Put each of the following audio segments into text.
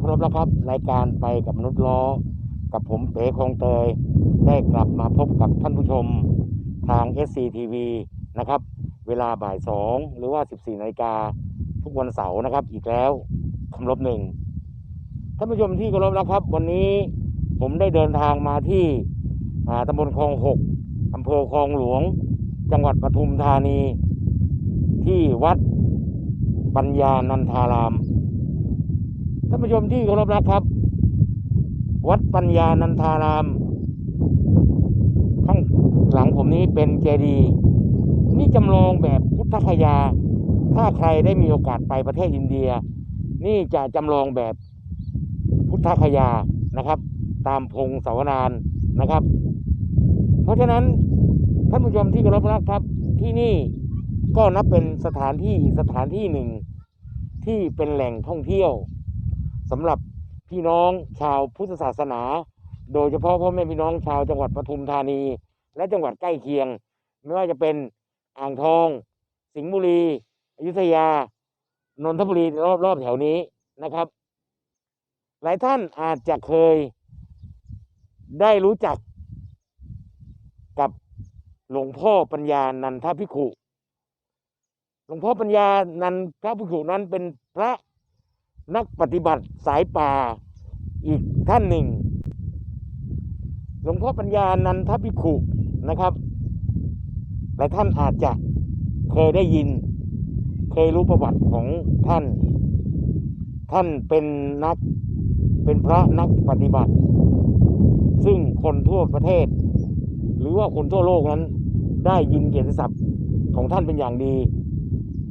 คารพนะครับ รายการไปกับมนุษย์ล้อ กับผมเป๋คงเตย ได้กลับมาพบกับท่านผู้ชมทาง SCTV นะครับ เวลาบ่ายสองหรือว่า 14นาฬิกาทุกวันเสาร์นะครับ อีกแล้วคำลบหนึ่งท่านผู้ชมที่เคารพนะครับ วันนี้ผมได้เดินทางมาที่อ่าตำบลคลองหกอำเภอคลองหลวง จังหวัดปทุมธานี ที่วัดปัญญานันทาราม ท่านผู้ชมที่เคารพนะครับ วัดปัญญานันทาราม ข้างหลังผมนี้เป็นเจดีย์นี่จำลองแบบพุทธคยา ถ้าใครได้มีโอกาสไปประเทศอินเดีย นี่จะจำลองแบบพุทธคยานะครับ ตามพงศาวนานนะครับ เพราะฉะนั้นท่านผู้ชมที่เคารพนะครับ ที่นี่ก็นับเป็นสถานที่สถานที่หนึ่งที่เป็นแหล่งท่องเที่ยว สำหรับพี่น้องชาวพุทธศาสนา โดยเฉพาะพ่อแม่พี่น้องชาวจังหวัดปทุมธานี และจังหวัดใกล้เคียง ไม่ว่าจะเป็นอ่างทอง สิงห์บุรี อยุธยา นนทบุรีรอบรอบๆแถวนี้นะครับ หลายท่านอาจจะเคยได้รู้จักกับหลวงพ่อปัญญานันทภิขุ หลวงพ่อปัญญานันทภิขุนั้นเป็นพระ นักปฏิบัติสายป่าอีกท่านหนึ่ง หลวงพ่อปัญญานันทภิขุนะครับหลายท่านอาจจะเคยได้ยิน เคยรู้ประวัติของท่าน ท่านเป็นนักเป็นพระนักปฏิบัติ ซึ่งคนทั่วประเทศ หรือว่าคนทั่วโลกนั้น ได้ยินเกียรติศัพท์ของท่านเป็นอย่างดี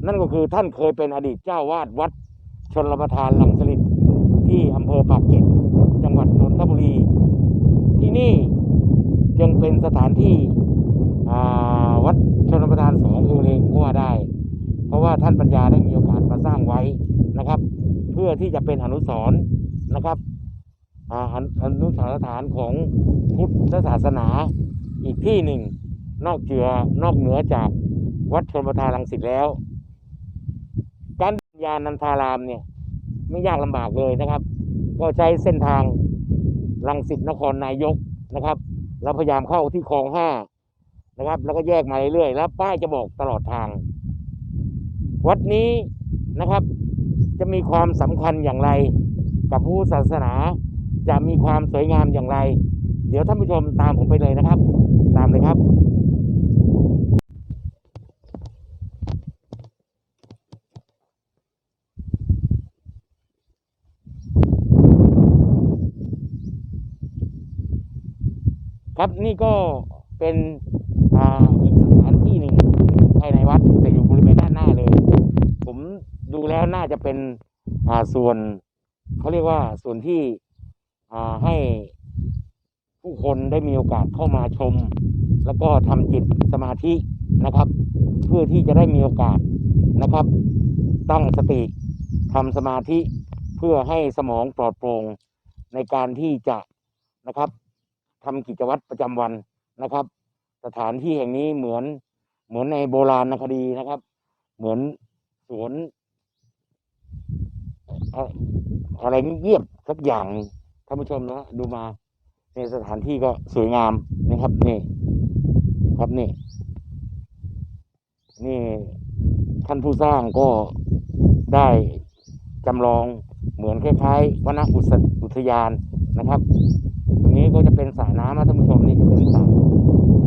นั่นก็คือท่านเคยเป็นอดีตเจ้าวาดวัด ชนรประทานลังสลิดที่อำเภอปากเกร็ดจังหวัดนนทบุรี ที่นี่ยังเป็นสถานที่วัดชนรประทานสององค์เองก็ว่าได้ เพราะว่าท่านปัญญาได้มีโอกาสมาสร้างไว้นะครับ เพื่อที่จะเป็นอนุสรณ์นะครับออนุสรณ์สถานของพุทธศาสนาอีกที่หนึ่ง นอกเจือนอกเหนือจากวัดชนประทานลังสิตแล้ว การนันทารามเนี่ย ไม่ยากลำบากเลยนะครับ ก็ใช้เส้นทางลังสิตนครนายกนะครับเราพยายามเข้าที่คลองห้านะครับ แล้วก็แยกมาเรื่อยๆแล้วป้ายจะบอกตลอดทาง วัดนี้นะครับ จะมีความสำคัญอย่างไร กับผู้ศาสนาจะมีความสวยงามอย่างไร เดี๋ยวท่านผู้ชมตามผมไปเลยนะครับ ตามเลยครับ ครับนี่ก็เป็นอีกสถานที่หนึ่งซึ่งอยู่ภายในวัด แต่อยู่บริเวณด้านหน้าเลย ผมดูแล้วน่าจะเป็นส่วนเขาเรียกว่าส่วนที่ให้ผู้คนได้มีโอกาสเข้ามาชม แล้วก็ทำจิตสมาธินะครับ เพื่อที่จะได้มีโอกาสนะครับ ตั้งสติทำสมาธิเพื่อให้สมองปลอดโปร่งในการที่จะนะครับ ทำกิจวัตรประจำวันนะครับ สถานที่แห่งนี้เหมือนเหมือนในโบราณคดีนะครับ เหมือนสวน อะไรเงียบสักอย่างท่านผู้ชมนะดูมาในสถานที่ก็สวยงามนะครับนี่ ครับนี่ นี่ท่านผู้สร้างก็ได้จำลองเหมือนคล้ายๆวนอุทยอุทยานนะครับ นี้ก็จะเป็นสระน้ำนะท่านผู้ชมนี่จะเป็นสระ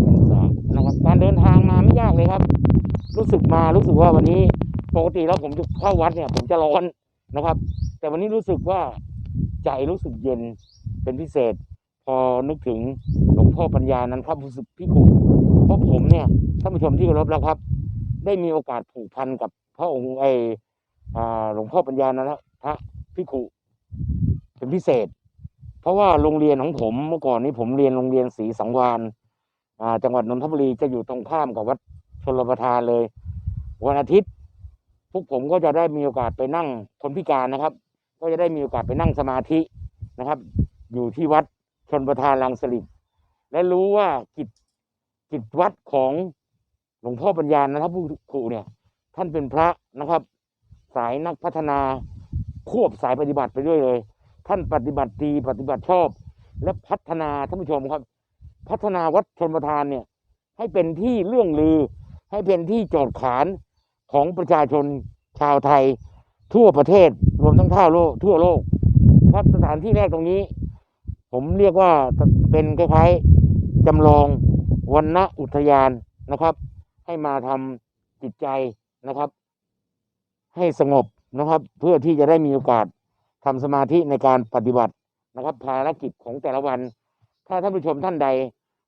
เป็นสระนะครับการเดินทางมาไม่ยากเลยครับ รู้สึกมารู้สึกว่าวันนี้ปกติแล้วผมจะเข้าวัดเนี่ย ผมจะร้อนนะครับ แต่วันนี้รู้สึกว่าใจรู้สึกเย็นเป็นพิเศษ พอนึกถึงหลวงพ่อปัญญานั้นครับรู้สึกพี่กุเพราะผมเนี่ยท่านผู้ชมที่เคารพแล้วครับ ได้มีโอกาสผูกพันกับพระองค์ไอหลวงพ่อปัญญานั้นนะพระพิกุเป็นพิเศษ เพราะว่าโรงเรียนของผมเมื่อก่อนนี้ผมเรียนโรงเรียนศรีสังวานอ่าจังหวัดนนทบุรีจะอยู่ตรงข้ามกับวัดชลประทานเลย วันอาทิตย์ พวกผมก็จะได้มีโอกาสไปนั่งคนพิการนะครับ ก็จะได้มีโอกาสไปนั่งสมาธินะครับ อยู่ที่วัดชนประทานลังสลิดและรู้ว่ากิจกิจวัดของหลวงพ่อปัญญานะครับผู้ครูเนี่ย ท่านเป็นพระนะครับ สายนักพัฒนาควบสายปฏิบัติไปด้วยเลย ท่านปฏิบัติดีปฏิบัติชอบ และพัฒนาท่านผู้ชมครับ พัฒนาวัดชนประทานเนี่ย ให้เป็นที่เรื่องลือ ให้เป็นที่โจทย์ขานของประชาชนชาวไทย ทั่วประเทศรวมทั้งทั่วโลก ทั่วโลกครับสถานที่แรกตรงนี้ ผมเรียกว่าเป็นคล้ายๆจำลองวันณอุทยานนะครับ ให้มาทำจิตใจนะครับ ให้สงบนะครับ เพื่อที่จะได้มีโอกาส ทำสมาธิในการปฏิบัตินะครับ ภารกิจของแต่ละวัน ถ้าท่านผู้ชมท่านใด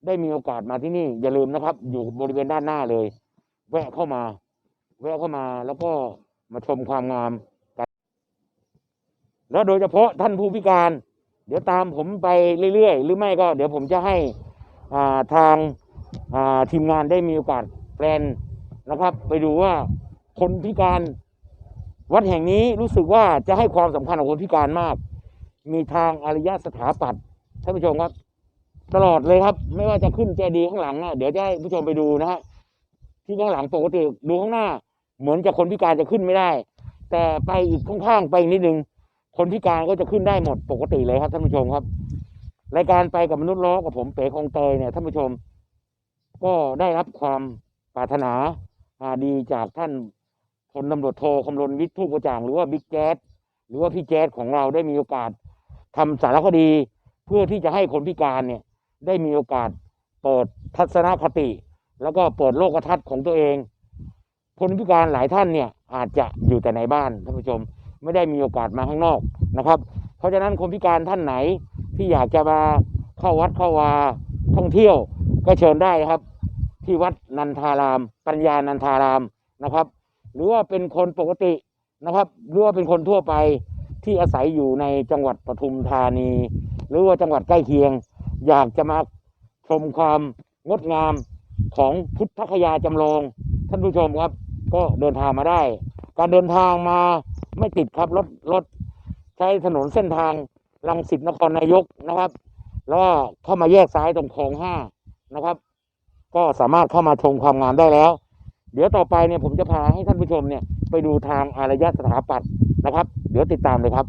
ได้มีโอกาสมาที่นี่ อย่าลืมนะครับ อยู่บริเวณด้านหน้าเลย แวะเข้ามา แวะเข้ามาแล้วก็มาชมความงามกันแล้วโดยเฉพาะท่านผู้พิการ เดี๋ยวตามผมไปเรื่อยๆ หรือไม่ก็ เดี๋ยวผมจะให้าทางาทีมงานได้มีโอกาสแปลนนะครับ ไปดูว่าคนพิการ วัดแห่งนี้รู้สึกว่าจะให้ความสำคัญกับคนพิการมาก มีทางอารยสถาปัตย์ท่านผู้ชมครับ ตลอดเลยครับ ไม่ว่าจะขึ้นเจดีย์ข้างหลังอะเดี๋ยวจะให้ผู้ชมไปดูนะฮะที่ข้างหลังปกติดูข้างหน้า เหมือนจะคนพิการจะขึ้นไม่ได้ แต่ไปอีกข้างๆไปนิดนึงคนพิการก็จะขึ้นได้หมดปกติเลยครับท่านผู้ชมครับรายการไปกับมนุษย์ล้อกับผมเป๋คงเตยเนี่ยท่านผู้ชม ก็ได้รับความปรารถนาอ่าดีจากท่าน พลตำรวจโทคำรณวิทย์ทูปกระจ่างหรือว่าบิ๊กแจ๊ดหรือว่าพี่แจ๊ดของเราได้มีโอกาสทำสารคดี เพื่อที่จะให้คนพิการเนี่ยได้มีโอกาสเปิดทัศนคติ แล้วก็เปิดโลกทัศน์ของตัวเอง คนพิการหลายท่านเนี่ยอาจจะอยู่แต่ในบ้านท่านผู้ชมไม่ได้มีโอกาสมาข้างนอกนะครับ เพราะฉะนั้นคนพิการท่านไหนที่อยากจะมาเข้าวัดเข้าวาท่องเที่ยวก็เชิญได้ครับ ที่วัดนันทาราม ปัญญานันทารามนะครับ หรือว่าเป็นคนปกตินะครับหรือว่าเป็นคนทั่วไปที่อาศัยอยู่ในจังหวัดปทุมธานี หรือว่าจังหวัดใกล้เคียง อยากจะมาชมความงดงามของพุทธคยาจำลอง ท่านผู้ชมครับ ก็เดินทางมาได้ การเดินทางมาไม่ติดครับรถรถใช้ถนนเส้นทางลังสิตนครนายกนะครับ แล้วเข้ามาแยกซ้ายตรงคลองห้านะครับ ก็สามารถเข้ามาชมความงามได้แล้ว ดี๋ยวต่อไปเนี่ยผมจะพาให้ท่านผู้ชมเนี่ยไปดูทางอารยสถาปัตย์นะครับ เดี๋ยวติดตามเลยครับ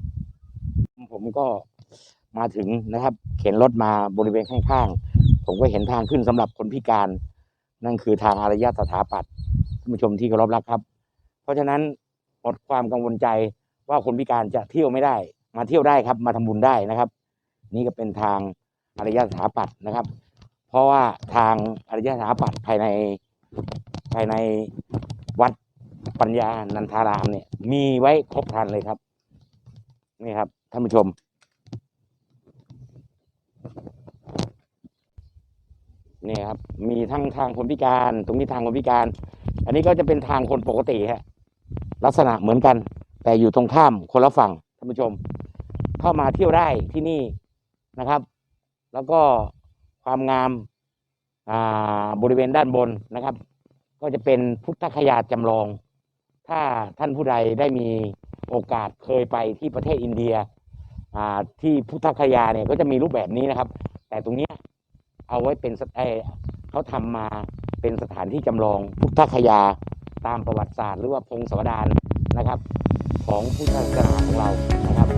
ผมก็มาถึงนะครับ เข็นรถมาบริเวณข้างๆ ผมก็เห็นทางขึ้นสำหรับคนพิการ นั่นคือทางอารยสถาปัตย์ท่านผู้ชมที่เคารพรักครับ เพราะฉะนั้นหมดความกังวลใจว่าคนพิการจะเที่ยวไม่ได้ มาเที่ยวได้ครับ มาทำบุญได้นะครับ นี่ก็เป็นทางอารยสถาปัตย์นะครับ เพราะว่าทางอารยสถาปัตย์ภายในายในวัดปัญญานันทารามเนี่ย มีไว้ครบครันเลยครับ นี่ครับท่านผู้ชม นี่ครับ มีทั้งทางคนพิการ ตรงนี้ทางคนพิการ อันนี้ก็จะเป็นทางคนปกติฮะลักษณะเหมือนกัน แต่อยู่ตรงข้ามคนละฝั่งท่านผู้ชม เข้ามาเที่ยวได้ที่นี่นะครับ แล้วก็ความงามอ่าบริเวณด้านบนนะครับ ก็จะเป็นพุทธคยาจำลอง ถ้าท่านผู้ใดได้มีโอกาสเคยไปที่ประเทศอินเดียอ่าที่พุทธคยาเนี่ยก็จะมีรูปแบบนี้นะครับ แต่ตรงเนี้ยเอาไว้เป็นเอ่อเขาทำมาเป็นสถานที่จำลองพุทธคยาตามประวัติศาสตร์ หรือว่าพงศาวดารนะครับ ของพุทธศาสนาของเรานะครับ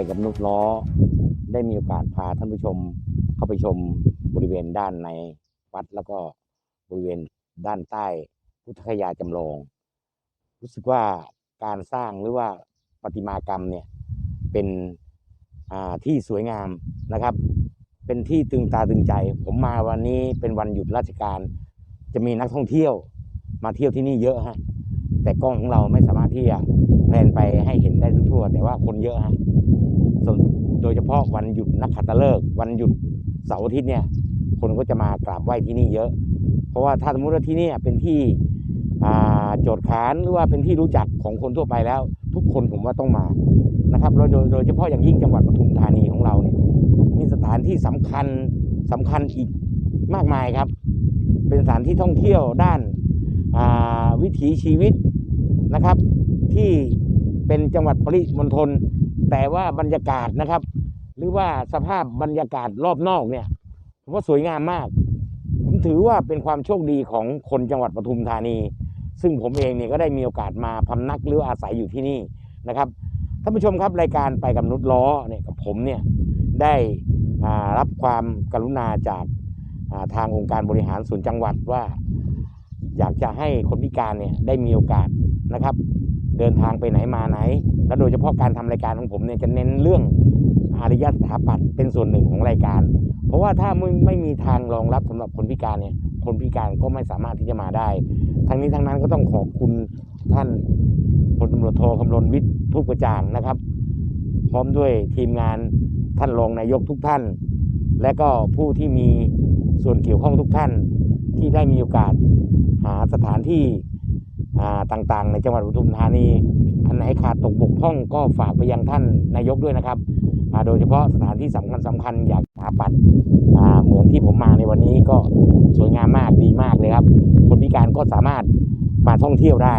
ยการไปกับนุกล้อ ได้มีโอกาสพาท่านผู้ชมเข้าไปชมบริเวณด้านในวัดแล้วก็บริเวณด้านใต้พุทธคยาจำลอง รู้สึกว่าการสร้างหรือว่าประติมากรรมเนี่ยเป็นที่สวยงามนะครับ เป็นที่ตึงตาตึงใจ ผมมาวันนี้เป็นวันหยุดราชการ จะมีนักท่องเที่ยวมาเที่ยวที่นี่เยอะฮะแต่กล้องของเราไม่สามารถที่จะ แพลนไปให้เห็นได้ทั่วแต่ว่าคนเยอะฮะส่วนโดยเฉพาะวันหยุดนักขัตฤกษ์วันหยุดเสาร์อาทิตย์เนี่ย คนก็จะมากราบไหว้ที่นี่เยอะ เพราะว่าถ้าสมมติว่าที่เนี่ยเป็นที่โจทย์ขานหรือว่าเป็นที่รู้จักของคนทั่วไปแล้ว ทุกคนผมว่าต้องมานะครับโดยโดยเฉพาะอย่างยิ่งจังหวัดปทุมธานีของเราเนี่ยมีสถานที่สำคัญสำคัญอีกมากมายครับ เป็นสถานที่ท่องเที่ยวด้านาวิถีชีวิตนะครับ ที่เป็นจังหวัดปริมณฑลแต่ว่าบรรยากาศนะครับ หรือว่าสภาพบรรยากาศรอบนอกเนี่ยผมว่าสวยงามมาก ผมถือว่าเป็นความโชคดีของคนจังหวัดปทุมธานี ซึ่งผมเองเนี่ยก็ได้มีโอกาสมาพำนักหรืออาศัยอยู่ที่นี่นะครับท่านผู้ชมครับรายการไปกับนุชล้อเนี่ยกับผมเนี่ยได้รับความกรุณาจากาทางองค์การบริหารส่วนจังหวัดว่า อยากจะให้คนพิการเนี่ยได้มีโอกาสนะครับ เดินทางไปไหนมาไหน และโดยเฉพาะการทำรายการของผมเนี่ยจะเน้นเรื่องอารยสถาปัตย์เป็นส่วนหนึ่งของรายการ เพราะว่าถ้าไม่ไม่มีทางรองรับสำหรับคนพิการเนี่ย คนพิการก็ไม่สามารถที่จะมาได้ ทั้งนี้ทั้งนั้นก็ต้องขอบคุณท่านพลตำรวจโทคำรณวิทย์ทุกกระจ่างนะครับ พร้อมด้วยทีมงานท่านรองนายกทุกท่าน และก็ผู้ที่มีส่วนเกี่ยวข้องทุกท่านที่ได้มีโอกาสหาสถานที่ ต่างๆ ในจังหวัดปทุมธานี อันไหนขาดตกบกพร่องก็ฝากไปยังท่านนายกด้วยนะครับอ่าโดยเฉพาะสถานที่สำคัญสำคัญอย่างสถาปัตย์อ่าเหมือนที่ผมมาในวันนี้ก็สวยงามมากดีมากเลยครับ คนพิการก็สามารถมาท่องเที่ยวได้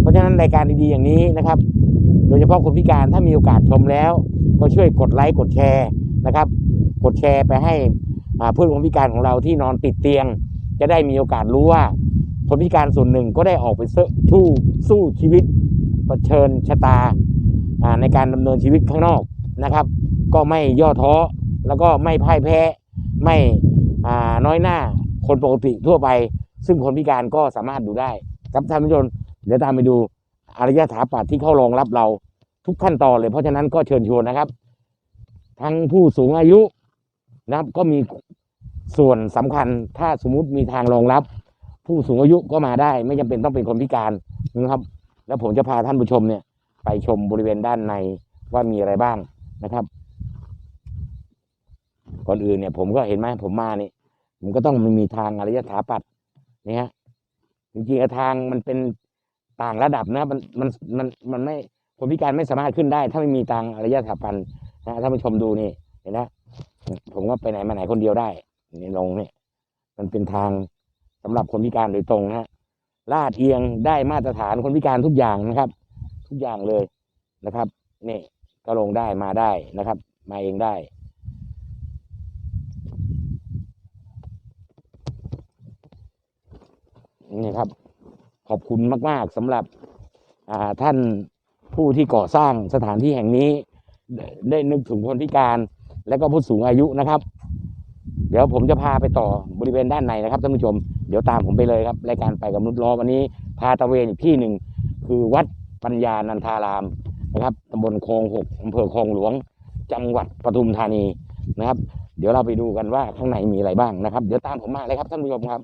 เพราะฉะนั้นรายการดีๆอย่างนี้นะครับ โดยเฉพาะคนพิการถ้ามีโอกาสชมแล้ว ก็ช่วยกดไลค์กดแชร์นะครับ กดแชร์ไปให้อ่าเพื่อนคนพิการของเราที่นอนติดเตียง จะได้มีโอกาสรู้ว่า คนพิการส่วนหนึ่งก็ได้ออกไปสู้สู้ชีวิตเผชิญชะตาในการดำเนินชีวิตข้างนอกนะครับ ก็ไม่ย่อท้อแล้วก็ไม่พ่ายแพ้ไม่น้อยหน้าคนปกติทั่วไป ซึ่งคนพิการก็สามารถดูได้ ครับท่านผู้ชมเดี๋ยวตามไปดูอารยสถาปัตย์ที่เข้ารองรับเราทุกขั้นตอนเลย เพราะฉะนั้นก็เชิญชวนนะครับ ทั้งผู้สูงอายุนะครับก็มีส่วนสำคัญถ้าสมมุติมีทางรองรับ ผู้สูงอายุก็มาได้ ไม่จำเป็นต้องเป็นคนพิการนะครับ แล้วผมจะพาท่านผู้ชมเนี่ย ไปชมบริเวณด้านในว่ามีอะไรบ้างนะครับ ก่อนอื่นเนี่ย ผมก็เห็นไหมผมมานี่ผมก็ต้องมีทางอารยถาปัตย์เนี่ฮะจริงๆทางมันเป็นต่างระดับนะมันมันมันมันไม่คนพิการไม่สามารถขึ้นได้ ถ้าไม่มีทางอารยถาปัตย์นะท่านผู้ชมดูนี่เห็นนะผมก็ไปไหนมาไหนคนเดียวได้นี่ลงเนี่ยมันเป็นทาง สำหรับคนพิการโดยตรงนะฮะลาดเอียงได้มาตรฐานคนพิการทุกอย่างนะครับ ทุกอย่างเลยนะครับนี่ก็ลงได้มาได้นะครับ มาเองได้ นี่ครับ ขอบคุณมาก ๆสำหรับท่านผู้ที่ก่อสร้างสถานที่แห่งนี้ ได้นึกถึงคนพิการ และก็ผู้สูงอายุนะครับ เดี๋ยวผมจะพาไปต่อบริเวณด้านในนะครับท่านผู้ชม เดี๋ยวตามผมไปเลยครับรายการไปกับนุชล้อวันนี้พาตะเวนอีกที่หนึ่งคือวัดปัญญานันทารามนะครับตำบลคลองหกอำเภอคลองหลวง จังหวัดปทุมธานีนะครับ เดี๋ยวเราไปดูกันว่าข้างในมีอะไรบ้างนะครับ เดี๋ยวตามผมมาเลยครับท่านผู้ชมครับ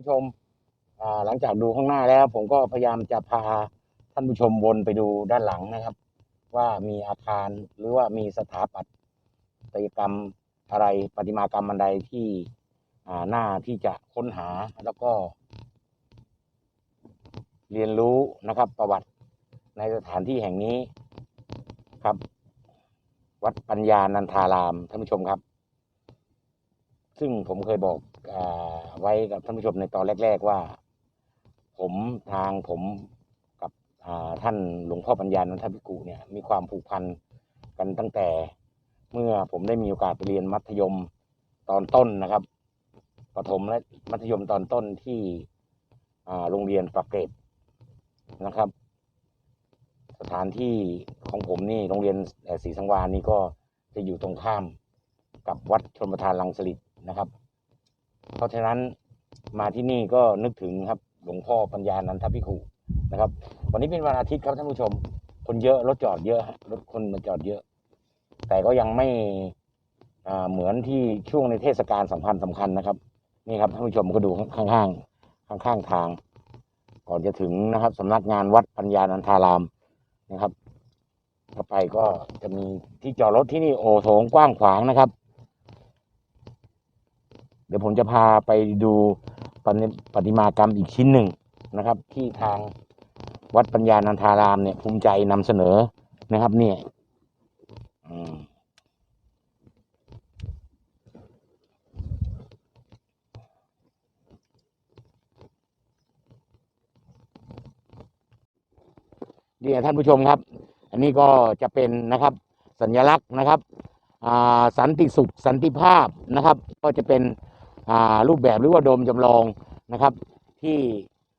ผู้ชมหลังจากดูข้างหน้าแล้ว ผมก็พยายามจะพาท่านผู้ชมวนไปดูด้านหลังนะครับ ว่ามีอาคารหรือว่ามีสถาปัตยกรรมอะไรประติมากรรมอันใดที่อ่าหน้าที่จะค้นหาแล้วก็ เรียนรู้นะครับ ประวัติในสถานที่แห่งนี้ครับ วัดปัญญานันทารามท่านผู้ชมครับ ซึ่งผมเคยบอก ไว้กับท่านผู้ชมในตอนแรก ๆ ว่า ผมทางผมกับท่านหลวงพ่อปัญญานันทภิกุเนี่ยมีความผูกพันกันตั้งแต่เมื่อผมได้มีโอกาสไปเรียนมัธยมตอนต้นนะครับประถมและมัธยมตอนต้นที่โรงเรียนปากเกร็ดนะครับ สถานที่ของผมนี่โรงเรียนศรีสังวาลนี่ก็จะอยู่ตรงข้ามกับวัดชนประทานลังสลิดนะครับ เพราะฉะนั้นมาที่นี่ก็นึกถึงครับหลวงพ่อปัญญานันทภิกุนะครับ วันนี้เป็นวันอาทิตย์ครับท่านผู้ชม คนเยอะรถจอดเยอะรถคนมาจอดเยอะ แต่ก็ยังไม่เหมือนที่ช่วงในเทศกาลสำคัญสำคัญนะครับ นี่ครับท่านผู้ชมก็ดูข้างข้างข้างข้างๆทาง ก่อนจะถึงนะครับสำนักงานวัดปัญญานันทารามนะครับเข้าไปก็จะมีที่จอดรถที่นี่โอโถงกว้างขวางนะครับ เดี๋ยวผมจะพาไปดูปฏิปฏิมากรรมอีกชิ้นหนึ่งนะครับ ที่ทางวัดปัญญานันทารามเนี่ยภูมิใจนำเสนอนะครับ เนี่ยเนี่ยท่านผู้ชมครับ อันนี้ก็จะเป็นนะครับ สัญลักษณ์นะครับสันติสุขสันติภาพนะครับ ก็จะเป็น รูปแบบหรือว่าโดมจำลองนะครับ ที่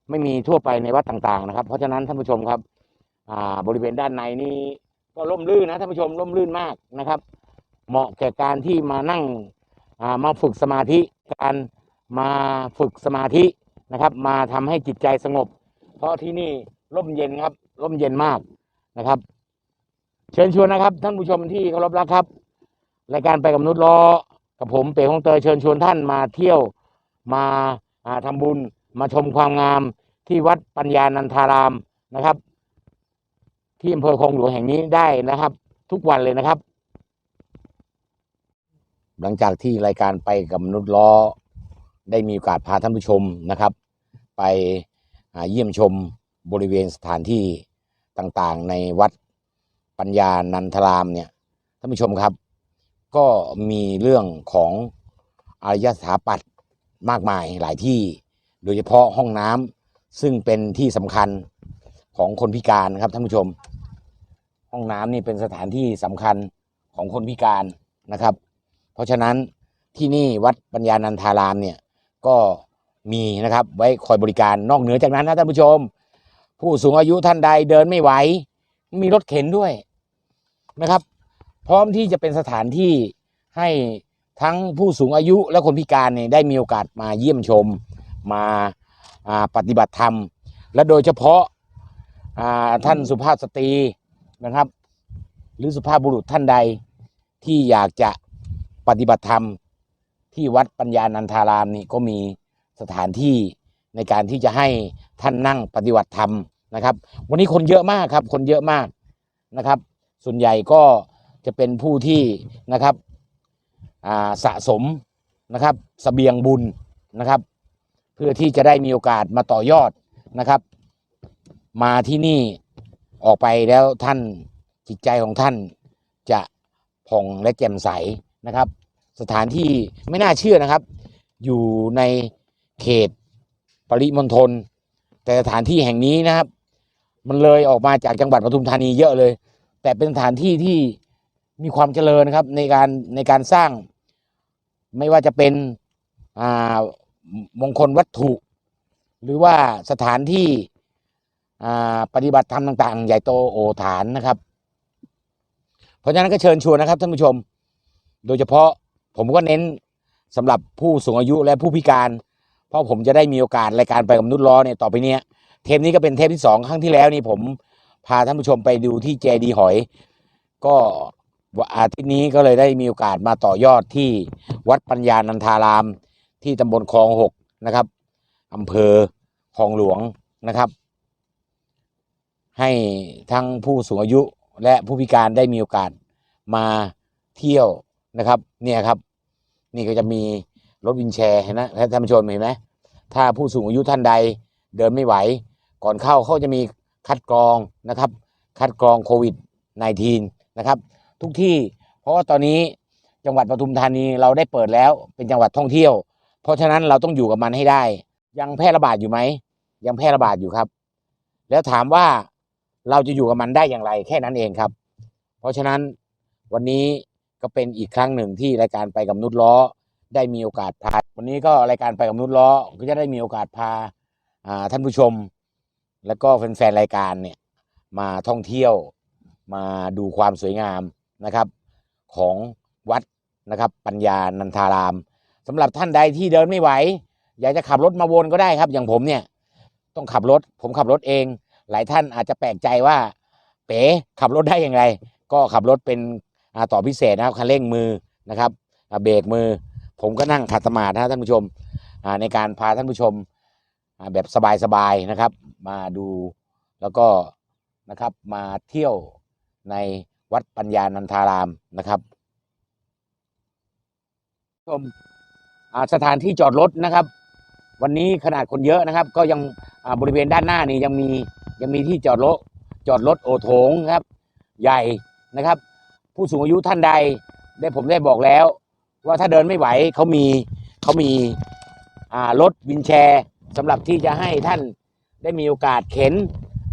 ไม่มีทั่วไปในวัดต่างๆ นะครับ เพราะฉะนั้นท่านผู้ชมครับบริเวณด้านในนี้ก็ร่มรื่นนะท่านผู้ชมร่มรื่นมากนะครับ เหมาะแก่การที่มานั่งามาฝึกสมาธิการมาฝึกสมาธินะครับ มาทำให้จิตใจสงบ เพราะที่นี่ร่มเย็นครับร่มเย็นมากนะครับ เชิญชวนนะครับ ท่านผู้ชมที่เคารพรักครับรายการไปกับนุษย์ล้อ กับผมเป๋ของเตยเชิญชวนท่านมาเที่ยวมาอ่าทำบุญมาชมความงามที่วัดปัญญานันทารามนะครับ ที่อำเภอคลองหลวงแห่งนี้ได้นะครับ ทุกวันเลยนะครับ หลังจากที่รายการไปกับมนุษย์ล้อ ได้มีโอกาสพาท่านผู้ชมนะครับ ไปเยี่ยมชมบริเวณสถานที่ต่างๆ ในวัดปัญญานันทรามเนี่ยท่านผู้ชมครับ ก็มีเรื่องของอารยสถาปัตย์มากมายหลายที่ โดยเฉพาะห้องน้ำซึ่งเป็นที่สำคัญของคนพิการนะครับท่านผู้ชม ห้องน้ำนี่เป็นสถานที่สำคัญของคนพิการนะครับ เพราะฉะนั้นที่นี่วัดปัญญานันทารามเนี่ยก็มีนะครับไว้คอยบริการนอกเหนือจากนั้นนะท่านผู้ชม ผู้สูงอายุท่านใดเดินไม่ไหว มีรถเข็นด้วยนะครับ ร้อมที่จะเป็นสถานที่ให้ทั้งผู้สูงอายุและคนพิการเนี่ยได้มีโอกาสมาเยี่ยมชมมาปฏิบัติธรรม และโดยเฉพาะท่านสุภาพสตรีนะครับ หรือสุภาพบุรุษท่านใดที่อยากจะปฏิบัติธรรมที่วัดปัญญานันทารามนี่ก็มีสถานที่ในการที่จะให้ท่านนั่งปฏิบัติธรรมนะครับ วันนี้คนเยอะมากครับ คนเยอะมากนะครับ ส่วนใหญ่ก็ จะเป็นผู้ที่นะครับสะสมนะครับสเสบียงบุญนะครับ เพื่อที่จะได้มีโอกาสมาต่อยอดนะครับ มาที่นี่ออกไปแล้วท่านจิตใจของท่านจะผ่องและแจ่มใสนะครับ สถานที่ไม่น่าเชื่อนะครับ อยู่ในเขตปริมณฑลแต่สถานที่แห่งนี้นะครับ มันเลยออกมาจากจังหวัดปทุมธานีเยอะเลย แต่เป็นสถานที่ที่ มีความเจริญครับในการในการสร้าง ไม่ว่าจะเป็นอ่ามงคลวัตถุ หรือว่าสถานที่อ่าปฏิบัติธรรมต่าง ๆ ใหญ่โตโอฐานนะครับ เพราะฉะนั้นก็เชิญชวนนะครับท่านผู้ชม โดยเฉพาะผมก็เน้นสำหรับผู้สูงอายุและผู้พิการ เพราะผมจะได้มีโอกาสรายการไปกับนุษย์ล้อเนี่ยต่อไปเนี้ยเทปนี้ก็เป็นเทปที่สองครั้งที่แล้วนี่ผมพาท่านผู้ชมไปดูที่เจดีหอย ก็ อาทิตย์นี้ก็เลยได้มีโอกาสมาต่อยอดที่วัดปัญญานันทาราม ที่ตำบลคลองหกนะครับอำเภอคลองหลวงนะครับ ให้ทั้งผู้สูงอายุและผู้พิการได้มีโอกาสมาเที่ยวนะครับ เนี่ยครับ นี่ก็จะมีรถวินแชร์เห็นไหมท่านผู้ชมเห็นไหมถ้าผู้สูงอายุท่านใดเดินไม่ไหว ก่อนเข้าเขาจะมีคัดกรองนะครับ คัดกรองโควิด -19 นะครับ ทุกที่ เพราะว่าตอนนี้จังหวัดปทุมธานีเราได้เปิดแล้วเป็นจังหวัดท่องเที่ยว เพราะฉะนั้นเราต้องอยู่กับมันให้ได้ ยังแพร่ระบาดอยู่ไหมยังแพร่ระบาดอยู่ครับ แล้วถามว่าเราจะอยู่กับมันได้อย่างไรแค่นั้นเองครับ เพราะฉะนั้นวันนี้ก็เป็นอีกครั้งหนึ่งที่รายการไปกับนุษย์ล้อ ได้มีโอกาสพา วันนี้ก็รายการไปกับนุษย์ล้อก็จะได้มีโอกาสพาท่านผู้ชม แล้วก็แฟนๆรายการเนี่ยมาท่องเที่ยวมาดูความสวยงาม นะครับของวัดนะครับปัญญานันทารามสำหรับท่านใดที่เดินไม่ไหว อยากจะขับรถมาวนก็ได้ครับ อย่างผมเนี่ยต้องขับรถ ผมขับรถเอง หลายท่านอาจจะแปลกใจว่า เป๋ขับรถได้อย่างไร ก็ขับรถเป็นอาต่อพิเศษนะครับคันเร่งมือนะครับเบรกมือ ผมก็นั่งขัดสมาธินะท่านผู้ชมในการพาท่านผู้ชมแบบสบายๆนะครับ มาดูแล้วก็นะครับมาเที่ยวใน วัดปัญญานันทารามนะครับชมสถานที่จอดรถนะครับ วันนี้ขนาดคนเยอะนะครับ ก็ยังบริเวณด้านหน้านี่ยังมียังมีที่จอดรถจอดรถโอโถงครับ ใหญ่นะครับ ผู้สูงอายุท่านใดได้ผมได้บอกแล้ว ว่าถ้าเดินไม่ไหวเขามีเขามีรถวินแชร์สำหรับที่จะให้ท่านได้มีโอกาสเข็น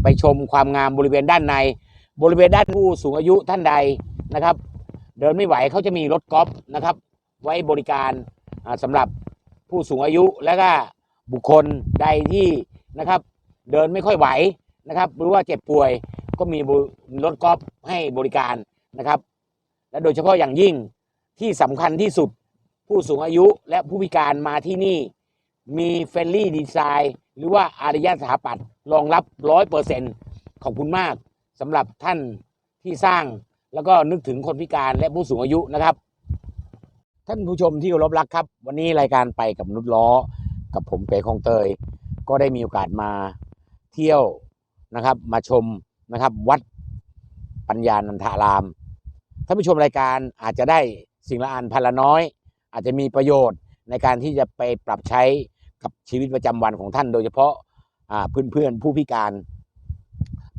ไปชมความงามบริเวณด้านใน บริเวณด้านผู้สูงอายุท่านใดนะครับ เดินไม่ไหวเขาจะมีรถกอล์ฟนะครับ ไว้บริการอ่าสำหรับผู้สูงอายุและก็บุคคลใดที่นะครับ เดินไม่ค่อยไหวนะครับหรือว่าเจ็บป่วยก็มีรถกอล์ฟให้บริการนะครับ และโดยเฉพาะอย่างยิ่งที่สำคัญที่สุดผู้สูงอายุและผู้พิการมาที่นี่ มีเฟรนลี่ดีไซน์หรือว่าอารยสถาปัตย์รองรับร้อยเปอร์เซ็นต์ขอบคุณมาก สำหรับท่านที่สร้างแล้วก็นึกถึงคนพิการและผู้สูงอายุนะครับ ท่านผู้ชมที่เคารพรักครับ วันนี้รายการไปกับมนุษย์ล้อ กับผมเป๋คองเตย ก็ได้มีโอกาสมาเที่ยวนะครับ มาชมนะครับ วัดปัญญานันทาราม ท่านผู้ชมรายการอาจจะได้สิ่งละอันพันละน้อย อาจจะมีประโยชน์ในการที่จะไปปรับใช้กับชีวิตประจำวันของท่าน โดยเฉพาะอ่าเพื่อนๆผู้พิการ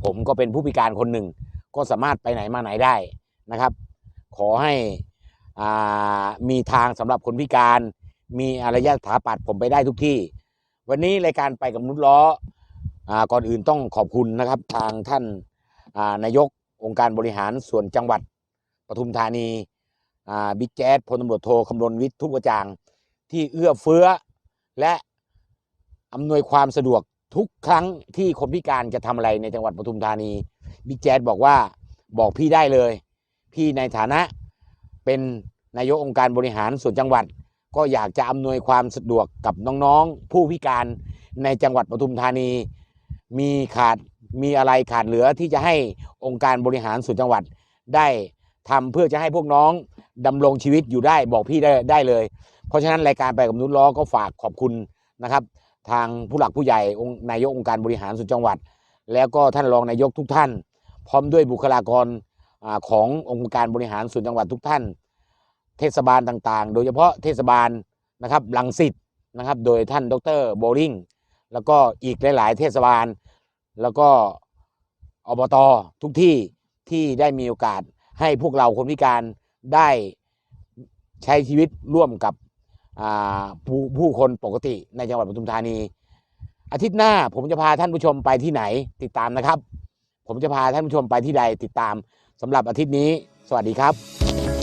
ผมก็เป็นผู้พิการคนหนึ่ง ก็สามารถไปไหนมาไหนได้นะครับ ขอให้มีทางสำหรับคนพิการ มีอารยสถาปัตย์ผมไปได้ทุกที่ วันนี้รายการไปกับนุษย์ล้ออก่อนอื่นต้องขอบคุณนะครับ ทางท่านานายกองค์การบริหารส่วนจังหวัดปทุมธานีาบิ๊กแจ๊ดพลตำรวจโทคำรณวิทย์ทุกกระจ่าง ที่เอื้อเฟื้อและอำนวยความสะดวก ทุกครั้งที่คนพิการจะทำอะไรในจังหวัดปทุมธานีบิ๊กแจ๊ดบอกว่าบอกพี่ได้เลย พี่ในฐานะเป็นนายกองค์การบริหารส่วนจังหวัด ก็อยากจะอำนวยความสะดวกกับน้องๆ ผู้พิการในจังหวัดปทุมธานี มีขาดมีอะไรขาดเหลือที่จะให้องค์การบริหารส่วนจังหวัด ได้ทำเพื่อจะให้พวกน้องดำรงชีวิตอยู่ได้บอกพี่ได้ได้เลย เพราะฉะนั้นรายการไปกับนุษย์ล้อก็ฝากขอบคุณนะครับ ทางผู้หลักผู้ใหญ่องค์นายกองค์การบริหารส่วนจังหวัด แล้วก็ท่านรองนายกทุกท่าน พร้อมด้วยบุคลากรอขององค์การบริหารส่วนจังหวัดทุกท่าน เทศบาลต่างๆ โดยเฉพาะเทศบาลนะครับลังสิตนะครับ โดยท่านดรโบริงแล้วก็อีกหลาย ๆ เทศบาล แล้วก็อบตทุกที่ที่ได้มีโอกาสให้พวกเราคนพิการได้ใช้ชีวิตร่วมกับ ผู้ผู้คนปกติในจังหวัดปทุมธานี อาทิตย์หน้าผมจะพาท่านผู้ชมไปที่ไหนติดตามนะครับ ผมจะพาท่านผู้ชมไปที่ใดติดตามสำหรับอาทิตย์นี้ สวัสดีครับ